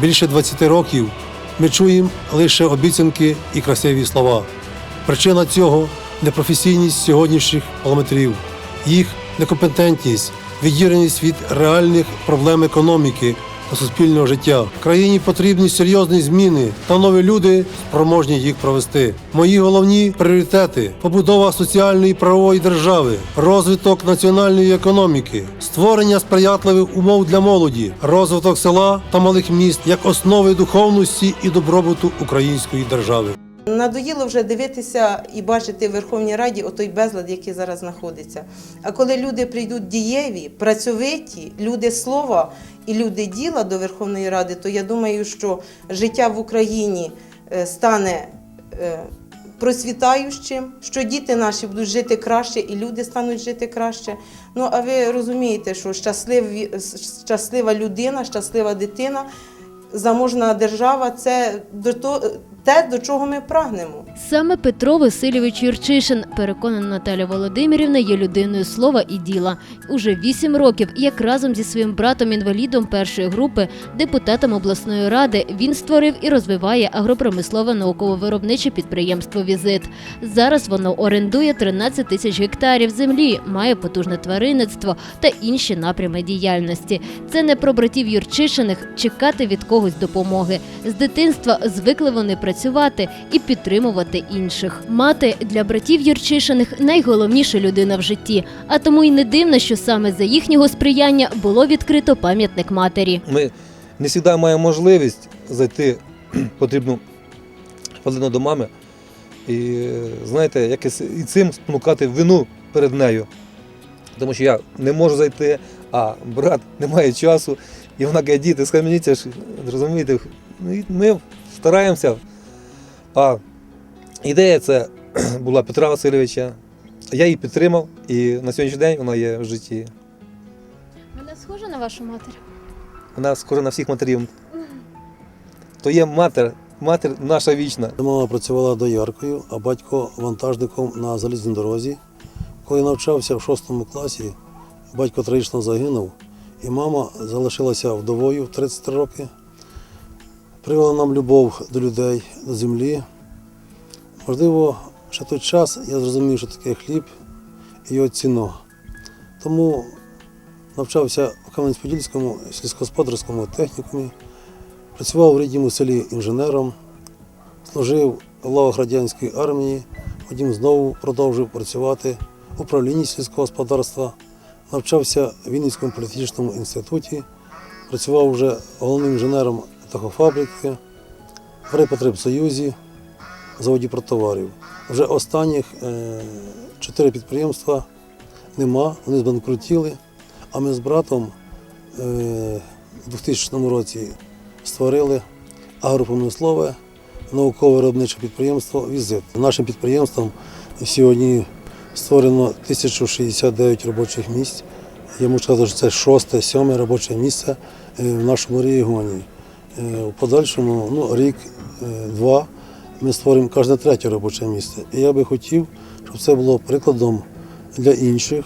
Більше 20 років ми чуємо лише обіцянки і красиві слова. Причина цього непрофесійність сьогоднішніх парламентарів, їх некомпетентність, відіреність від реальних проблем економіки суспільного життя. Країні потрібні серйозні зміни та нові люди спроможні їх провести. Мої головні пріоритети побудова соціальної і правової держави, розвиток національної економіки, створення сприятливих умов для молоді, розвиток села та малих міст як основи духовності і добробуту української держави. Надоїло вже дивитися і бачити в Верховній Раді отой безлад, який зараз знаходиться. А коли люди прийдуть дієві, працьовиті, люди слова і люди діла до Верховної Ради, то я думаю, що життя в Україні е, стане е, процвітаючим, що діти наші будуть жити краще і люди стануть жити краще. Ну а ви розумієте, що щаслива людина, щаслива дитина, заможна держава це до того, те, до чого ми прагнемо. Саме Петро Васильович Юрчишин, переконана Наталя Володимирівна, є людиною слова і діла. Уже вісім років, як разом зі своїм братом-інвалідом першої групи, депутатом обласної ради, він створив і розвиває агропромислове науково-виробниче підприємство Візит. Зараз воно орендує 13 тисяч гектарів землі, має потужне тваринництво та інші напрями діяльності. Це не про братів Юрчишиних чекати від когось допомоги. З дитинства звикли вони працювати і підтримувати інших. Мати для братів Юрчишиних найголовніша людина в житті, а тому й не дивно, що саме за їхнього сприяння було відкрито пам'ятник матері. Ми не завжди маємо можливість зайти потрібну хвилину до мами і, знаєте, якось і цим спонукати вину перед нею. Тому що я не можу зайти, а брат не має часу, і вона каже, діти, схаменіться ж, розумієте, Ну, ми стараємося. А ідея це була Петра Васильовича. Я її підтримав, і на сьогоднішній день вона є в житті. Вона схожа на вашу матір. Вона схожа на всіх матерів. То є матер, матер наша вічна. Мама працювала дояркою, а батько вантажником на залізній дорозі. Коли навчався в шостому класі, батько трагічно загинув, і мама залишилася вдовою в 33 роки. Привела нам любов до людей, до землі. Можливо, ще той час я зрозумів, що таке хліб і його ціно. Тому навчався в Кам'янець-Подільському сільськогосподарському технікумі, працював в рідному селі інженером, служив в лавах радянської армії, потім знову продовжив працювати в управлінні сільського господарства, навчався в Вінницькому політехнічному інституті, працював вже головним інженером птахофабрики, в Райпотребсоюзі, заводі протоварів. Вже останніх е, чотири підприємства нема, вони збанкрутіли, а ми з братом е, у 2000 році створили агропромислове наукове виробниче підприємство Візит. Нашим підприємством сьогодні створено 1069 робочих місць. Я можу сказати, що це шосте, сьоме робоче місце е, в нашому регіоні. Е, У подальшому ну, рік, е, ми створимо кожне третє робоче місце. І я би хотів, щоб це було прикладом для інших.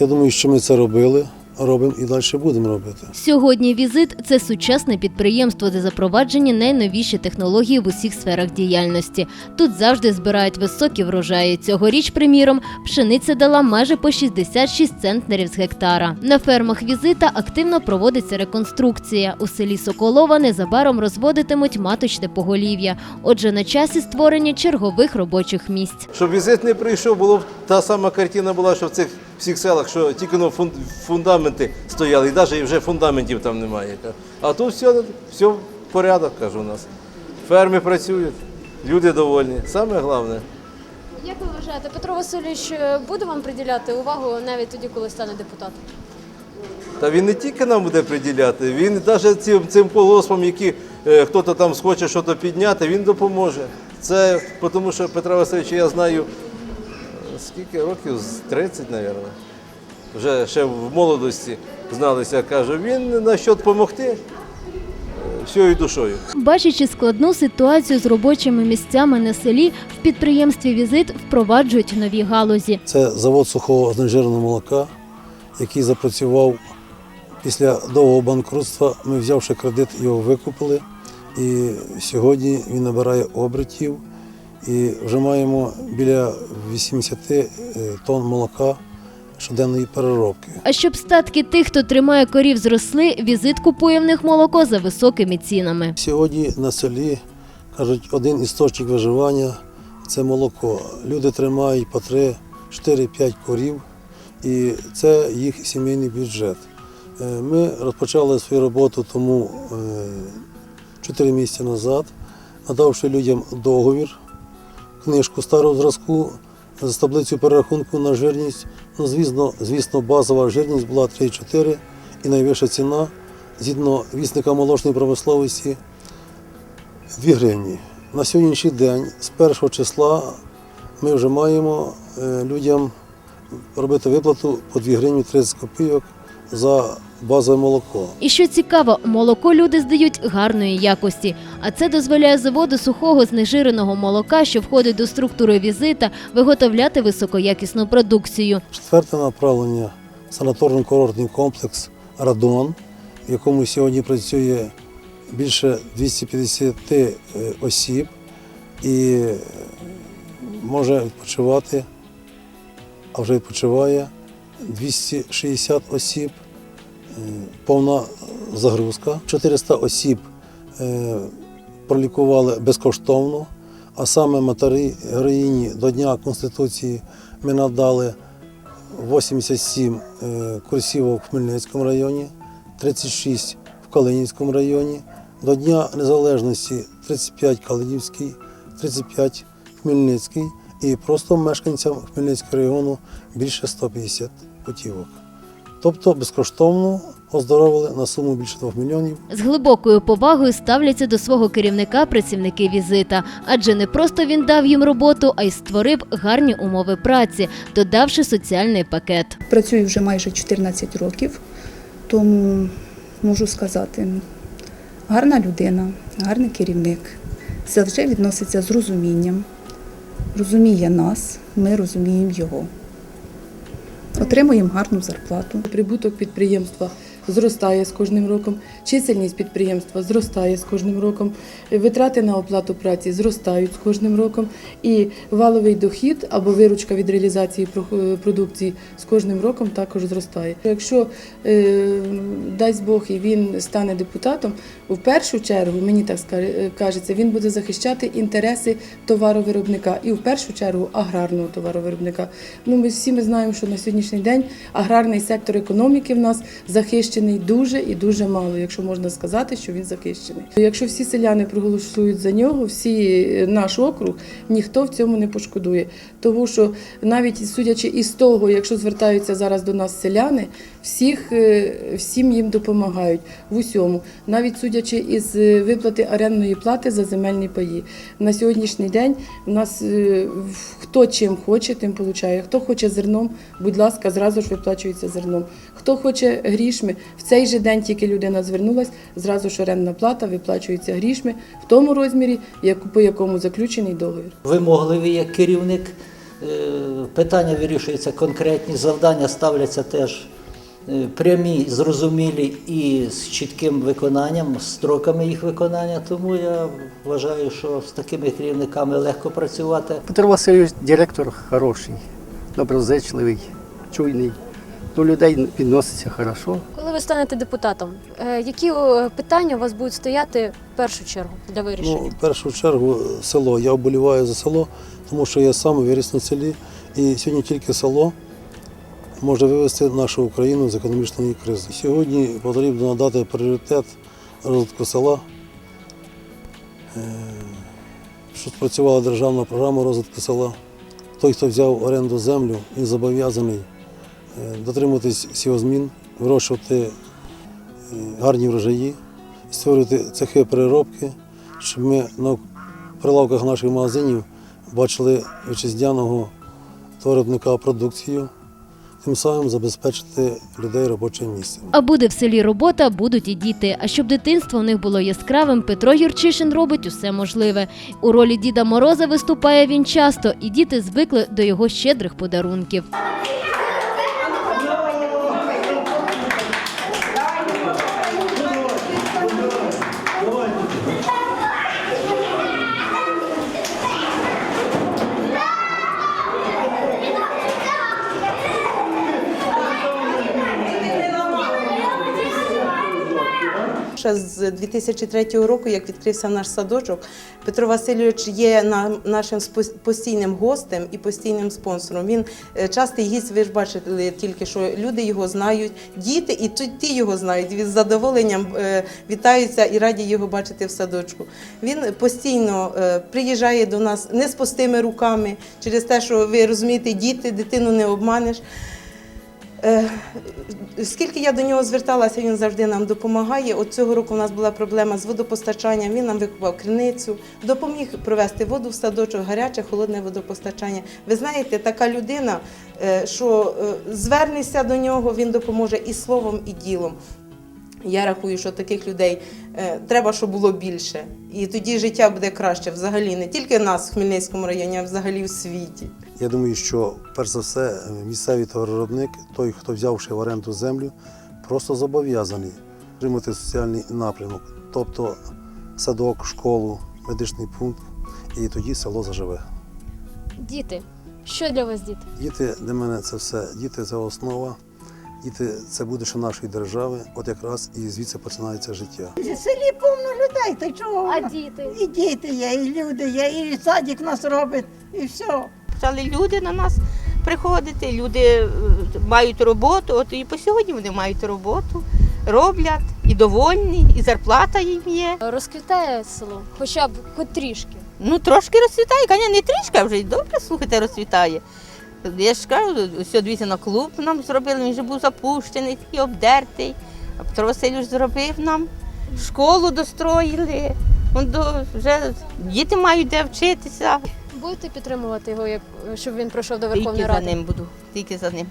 Я думаю, що ми це робили, робимо і далі будемо робити. Сьогодні візит це сучасне підприємство, де запроваджені найновіші технології в усіх сферах діяльності. Тут завжди збирають високі врожаї. Цьогоріч, приміром, пшениця дала майже по 66 центнерів з гектара. На фермах візита активно проводиться реконструкція. У селі Соколова незабаром розводитимуть маточне поголів'я. Отже, на часі створення чергових робочих місць. Щоб візит не прийшов, було б та сама картина була, що в цих всіх селах, що тільки ну, фундаменти стояли, і навіть вже фундаментів там немає. А тут все, все в порядок, кажу у нас. Ферми працюють, люди довольні. Саме головне. Як ви вважаєте, Петро Васильович е, буде вам приділяти увагу навіть тоді, коли стане депутатом? Та він не тільки нам буде приділяти, він навіть цим, цим колгоспам, які е, хтось там схоче щось підняти, він допоможе. Це тому, що Петра Васильовича я знаю скільки років? З 30, мабуть. Вже ще в молодості зналися, кажу, він на що допомогти всією душою. Бачачи складну ситуацію з робочими місцями на селі, в підприємстві Візит впроваджують нові галузі. Це завод сухого знежиреного молока, який запрацював Після довгого банкрутства ми, взявши кредит, його викупили. І сьогодні він набирає обертів. І вже маємо біля 80 е, тонн молока щоденної переробки. А щоб статки тих, хто тримає корів, зросли, візит купує в них молоко за високими цінами. Сьогодні на селі кажуть, один істочник виживання це молоко. Люди тримають по 3, 4, 5 корів, і це їх сімейний бюджет. Е, Ми розпочали свою роботу тому 4 місяці назад, надавши людям договір, книжку старого зразку з таблицею перерахунку на жирність. Ну, звісно, звісно, базова жирність була 3,4 і найвища ціна згідно вісника молочної промисловості 2 гривні. На сьогоднішній день, з першого числа, ми вже маємо е, людям робити виплату по 2 гривні 30 копійок за базове молоко. І що цікаво, молоко люди здають гарної якості, а це дозволяє заводу сухого знежиреного молока, що входить до структури візита, виготовляти високоякісну продукцію. Четверте направлення санаторно-курортний комплекс Радон, в якому сьогодні працює більше 250 е, осіб і е, може відпочивати, а вже відпочиває 260 осіб, повна загрузка. 400 осіб е, пролікували безкоштовно, а саме матері героїні до Дня Конституції ми надали 87 е, курсівок в Хмельницькому районі, 36 в Калинівському районі, до Дня Незалежності 35 Калинівський, 35 Хмельницький і просто мешканцям Хмельницького району більше 150 путівок. Тобто безкоштовно оздоровили на суму більше 2 мільйонів. З глибокою повагою ставляться до свого керівника працівники візита, адже не просто він дав їм роботу, а й створив гарні умови праці, додавши соціальний пакет. Працюю вже майже 14 років, тому можу сказати, гарна людина, гарний керівник, завжди відноситься з розумінням, розуміє нас, ми розуміємо його. Отримуємо гарну зарплату. Прибуток підприємства зростає з кожним роком, чисельність підприємства зростає з кожним роком, витрати на оплату праці зростають з кожним роком, і валовий дохід або виручка від реалізації продукції з кожним роком також зростає. Якщо е, дасть Бог і він стане депутатом, в першу чергу, мені так е, кажеться, він буде захищати інтереси товаровиробника і в першу чергу аграрного товаровиробника. Ну, ми всі ми знаємо, що на сьогоднішній день аграрний сектор економіки в нас захищений дуже і дуже мало, якщо можна сказати, що він захищений. Якщо всі селяни проголосують за нього, всі е, наш округ, ніхто в цьому не пошкодує. Тому що навіть судячи із того, якщо звертаються зараз до нас селяни, всіх, е, всім їм допомагають в усьому, навіть судячи із е, виплати орендної плати за земельні паї. На сьогоднішній день у нас хто чим хоче, тим получає. Хто хоче зерном, будь ласка, зразу ж виплачується зерном. Хто хоче грішми, в цей же день тільки людина звернулась, зразу ж орендна плата виплачується грішми в тому розмірі, по якому заключений договір. вимогливий як керівник. Е, Питання вирішуються конкретні, завдання ставляться теж е, прямі, зрозумілі і з чітким виконанням, строками їх виконання. Тому я вважаю, що з такими керівниками легко працювати. Петро Васильович директор хороший, доброзичливий, чуйний. До людей відноситься хорошо. Коли ви станете депутатом, е, які е, питання у вас будуть стояти в першу чергу для вирішення? Ну, в першу чергу село. Я вболіваю за село, тому що я сам виріс на селі. І сьогодні тільки село може вивести нашу Україну з економічної кризи. Сьогодні потрібно надати пріоритет розвитку села. Е, Щоб спрацювала державна програма розвитку села. Той, хто взяв оренду землю, він зобов'язаний дотримуватись сівозмін, вирощувати е, гарні врожаї, створювати цехи переробки, щоб ми на прилавках наших магазинів бачили вітчизняного виробника продукцію, тим самим забезпечити людей робочим місцем. А буде в селі робота, будуть і діти. А щоб дитинство у них було яскравим, Петро Юрчишин робить усе можливе. У ролі Діда Мороза виступає він часто, і діти звикли до його щедрих подарунків. Ще з 2003 року, як відкрився наш садочок, Петро Васильович є нашим постійним гостем і постійним спонсором. Він е, частий гість, ви ж бачили тільки, що люди його знають, діти і ті його знають. Він з задоволенням е, вітаються і раді його бачити в садочку. Він постійно е, приїжджає до нас не з пустими руками, через те, що ви розумієте, діти, дитину не обманеш. Е, Скільки я до нього зверталася, він завжди нам допомагає. От цього року у нас була проблема з водопостачанням. Він нам викупав криницю, допоміг провести воду в садочок, гаряче, холодне водопостачання. Ви знаєте, така людина, е, що е, звернешся до нього, він допоможе і словом, і ділом. Я рахую, що таких людей е, треба, щоб було більше. І тоді життя буде краще взагалі, не тільки в нас в Хмельницькому районі, а взагалі в світі. Я думаю, що перш за все місцевий товароробник, той, хто взявши в оренду землю, просто зобов'язаний отримати соціальний напрямок, тобто садок, школу, медичний пункт, і тоді село заживе. Діти. Що для вас діти? Діти для мене це все. Діти це основа. Діти це будуще нашої держави. От якраз і звідси починається життя. В селі повно людей, та чого? А діти? І діти є, і люди є, і садик нас робить, і все. Почали люди на нас приходити, люди е, мають роботу, от і по сьогодні вони мають роботу, роблять і довольні, і зарплата їм є. Розквітає село, хоча б хоч трішки. Ну трошки розцвітає, звісно, не трішки, а вже й добре, слухайте, розцвітає. Я ж кажу, все, дивіться, на клуб нам зробили, він вже був запущений, такий обдертий. А Петро Васильович зробив нам, школу достроїли. Вон до, вже діти мають де вчитися. Будете підтримувати його, як щоб він пройшов до Верховної Тільки за ним буду, тільки за ним.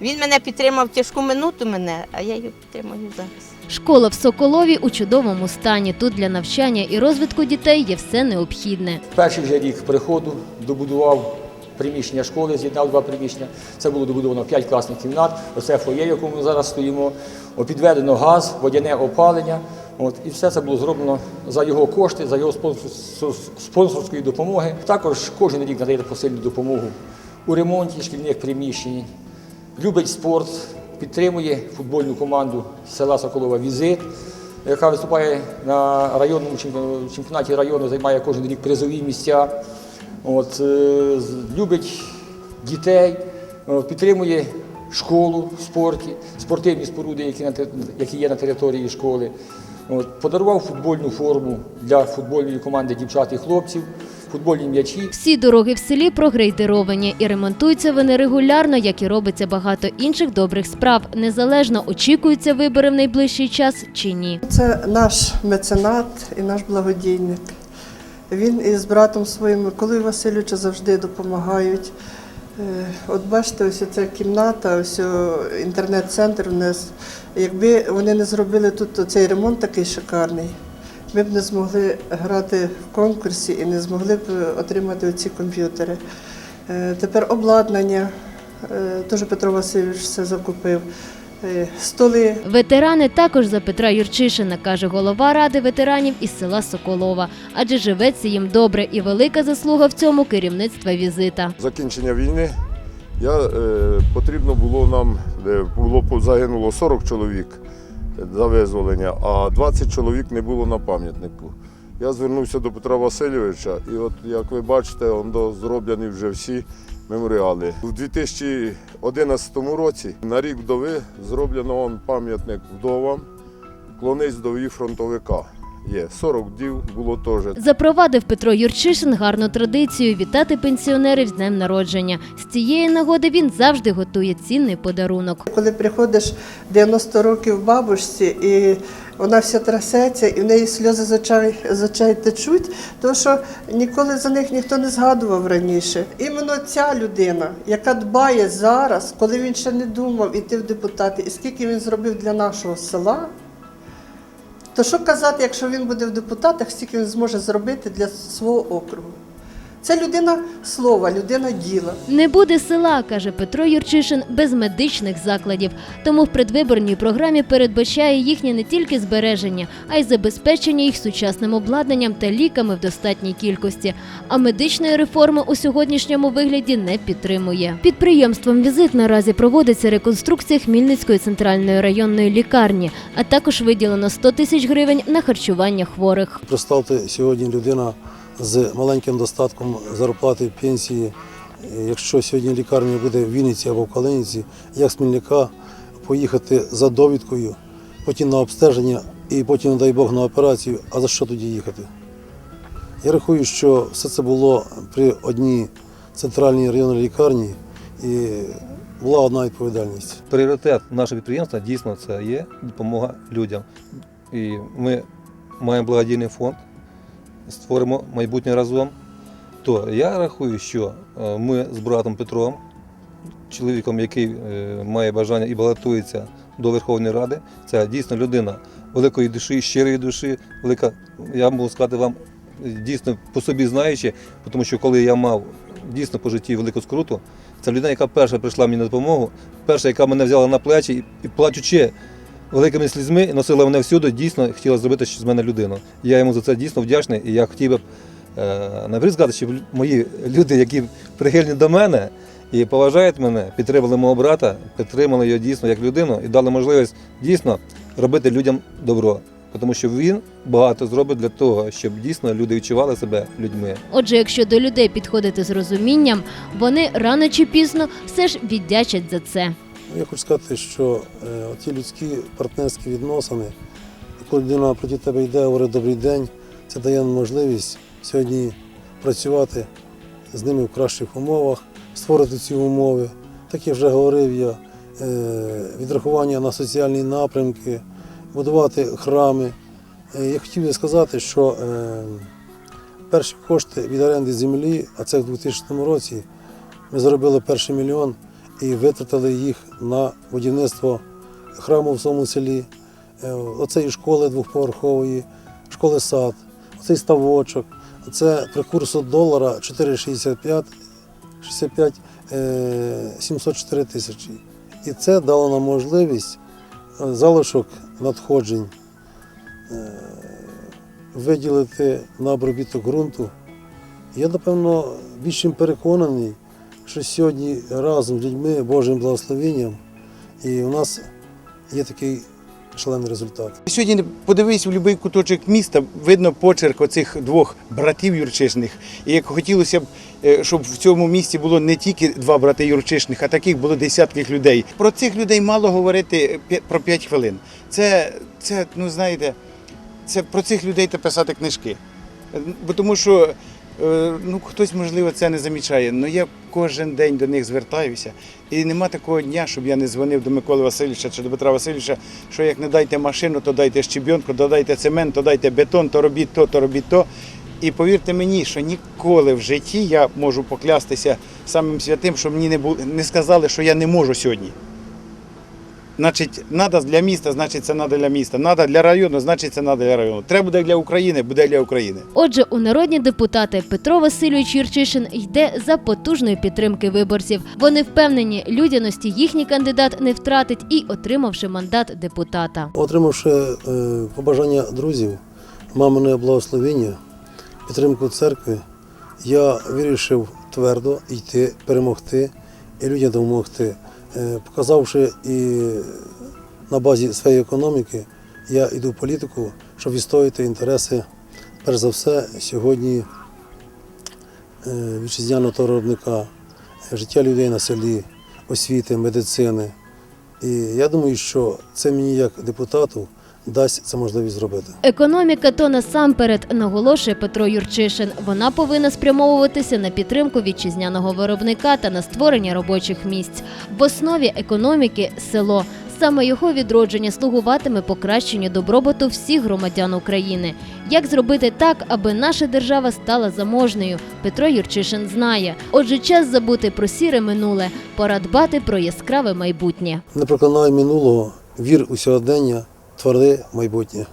Він мене підтримав в тяжку минуту мене, а я його підтримую зараз. Школа в Соколові у чудовому стані. Тут для навчання і розвитку дітей є все необхідне. Перший же рік приходу добудував приміщення школи, з'єднав два приміщення. Це було добудовано 5 класних кімнат. Оце фоє, в якому ми зараз стоїмо. Підведено газ, водяне опалення. От, і все це було зроблено за його кошти, за його спонсорської допомоги. Також кожен рік надає посильну допомогу у ремонті шкільних приміщень. Любить спорт, підтримує футбольну команду села Соколова Візит, яка виступає на районному чемпіонаті- району, займає кожен рік призові місця. От, е, любить дітей, е, підтримує школу в спорті, спортивні споруди, які, на, які є на території школи. От, подарував футбольну форму для футбольної команди дівчат і хлопців, футбольні м'ячі. Всі дороги в селі прогрейдеровані і ремонтуються вони регулярно, як і робиться багато інших добрих справ. Незалежно очікуються вибори в найближчий час чи ні. Це наш меценат і наш благодійник. Він із братом своїм Миколою Васильовичем завжди допомагають. Е, От бачите, ось ця кімната, ось інтернет-центр у нас. Якби вони не зробили тут цей ремонт такий шикарний, ми б не змогли грати в конкурсі і не змогли б отримати ці комп'ютери. Е, Тепер обладнання, е, теж Петро Васильович все закупив. Столи, Ветерани також за Петра Юрчишина, каже голова ради ветеранів із села Соколова. Адже живеться їм добре і велика заслуга в цьому керівництва візита. закінчення війни я, е, потрібно було нам, е, було загинуло 40 чоловік за визволення, а 20 чоловік не було на пам'ятнику. Я звернувся до Петра Васильовича, і от як ви бачите, он до- зроблені вже всі меморіали. У 2011 році на рік вдови зроблено он пам'ятник вдовам, клонець вдові фронтовика. Є 40 вдів було теж. Запровадив Петро Юрчишин гарну традицію вітати пенсіонерів з днем народження. З цієї нагоди він завжди готує цінний подарунок. Коли приходиш 90 років бабушці, і вона вся трясеться, і в неї сльози з очей, з очей течуть, тому що ніколи за них ніхто не згадував раніше. Іменно ця людина, яка дбає зараз, коли він ще не думав іти в депутати, і скільки він зробив для нашого села. То що казати, якщо він буде в депутатах, скільки він зможе зробити для свого округу? Це людина слова, людина діла. Не буде села, каже Петро Юрчишин, без медичних закладів. Тому в предвиборній програмі передбачає їхнє не тільки збереження, а й забезпечення їх сучасним обладнанням та ліками в достатній кількості. А медичної реформи у сьогоднішньому вигляді не підтримує. Підприємством візит наразі проводиться реконструкція Хмільницької центральної районної лікарні, а також виділено 100 тисяч гривень на харчування хворих. Представте, сьогодні людина з маленьким достатком зарплати пенсії. Якщо сьогодні лікарня буде в Вінниці або в Калиниці, як з Хмельника поїхати за довідкою, потім на обстеження і потім, не дай Бог, на операцію, а за що тоді їхати? Я рахую, що все це було при одній центральній районній лікарні і була одна відповідальність. Пріоритет нашого підприємства дійсно це є допомога людям. І ми маємо благодійний фонд, створимо майбутнє разом. То я рахую, що е, ми з братом Петром, чоловіком, який е, має бажання і балотується до Верховної Ради, це дійсно людина великої душі, щирої душі, велика, я можу сказати вам, дійсно по собі знаючи, тому що коли я мав дійсно по житті велику скруту, це людина, яка перша прийшла мені на допомогу, перша, яка мене взяла на плечі і, і плачучи великими слізьми, носила мене всюди, дійсно хотіла зробити з мене людину. Я йому за це дійсно вдячний, і я хотів би е, наперед сказати, що мої люди, які прихильні до мене і поважають мене, підтримали мого брата, підтримали його дійсно як людину і дали можливість дійсно робити людям добро. Тому що він багато зробить для того, щоб дійсно люди відчували себе людьми. Отже, якщо до людей підходити з розумінням, вони рано чи пізно все ж віддячать за це. Ну, Я хочу сказати, що е, ті людські партнерські відносини, коли людина проти тебе йде, говорить добрий день, це дає нам можливість сьогодні працювати з ними в кращих умовах, створити ці умови. Так як вже говорив я, е, відрахування на соціальні напрямки, будувати храми. Е, Я хотів би сказати, що е, перші кошти від оренди землі, а це в 2000 році, ми заробили перший мільйон і витратили їх на будівництво храму в своєму селі, е, оцеї школи двохповерхової, школи сад, оцей ставочок. Це при курсу долара 4,65, 65, е, 704 тисячі. І це дало нам можливість е, залишок надходжень е, виділити на обробіток ґрунту. Я, напевно, більш переконаний, що сьогодні разом з людьми, Божим благословенням, і у нас є такий шалений результат. Сьогодні подивись в будь-який куточок міста, видно почерк оцих двох братів Юрчишних. І як хотілося б, е, щоб в цьому місті було не тільки два брати Юрчишних, а таких було десятки людей. Про цих людей мало говорити п'я- про 5 хвилин. Це, це, ну знаєте, це про цих людей та писати книжки. Е, Бо тому що е, ну, хтось, можливо, це не замічає, але я кожен день до них звертаюся. І нема такого дня, щоб я не дзвонив до Миколи Васильовича чи до Петра Васильовича, що як не дайте машину, то дайте щебінку, то дайте цемент, то дайте бетон, то робіть то, то робіть то. І повірте мені, що ніколи в житті я можу поклястися самим святим, що мені не, не сказали, що я не можу сьогодні. Значить, треба для міста, значить, це треба для міста. Треба для району, значить, це треба для району. Треба буде для України, буде для України. Отже, у народні депутати Петро Васильович Юрчишин йде за потужної підтримки виборців. Вони впевнені, людяності їхній кандидат не втратить і отримавши мандат депутата. Отримавши е, побажання друзів, мамине благословення, підтримку церкви, я вирішив твердо йти, перемогти і людям допомогти. Е, Показавши і на базі своєї економіки, я йду в політику, щоб відстояти інтереси, перш за все, сьогодні е, вітчизняного товаровиробника, е, життя людей на селі, освіти, медицини. І я думаю, що це мені як депутату дасть це можливість зробити. Економіка то насамперед наголошує Петро Юрчишин. Вона повинна спрямовуватися на підтримку вітчизняного виробника та на створення робочих місць. В основі економіки село. Саме його відродження слугуватиме покращенню добробуту всіх громадян України. Як зробити так, аби наша держава стала заможною? Петро Юрчишин знає. Отже, час забути про сіре минуле, пора дбати про яскраве майбутнє. Не проклинай минулого, вір у сьогодення, твори майбутнє.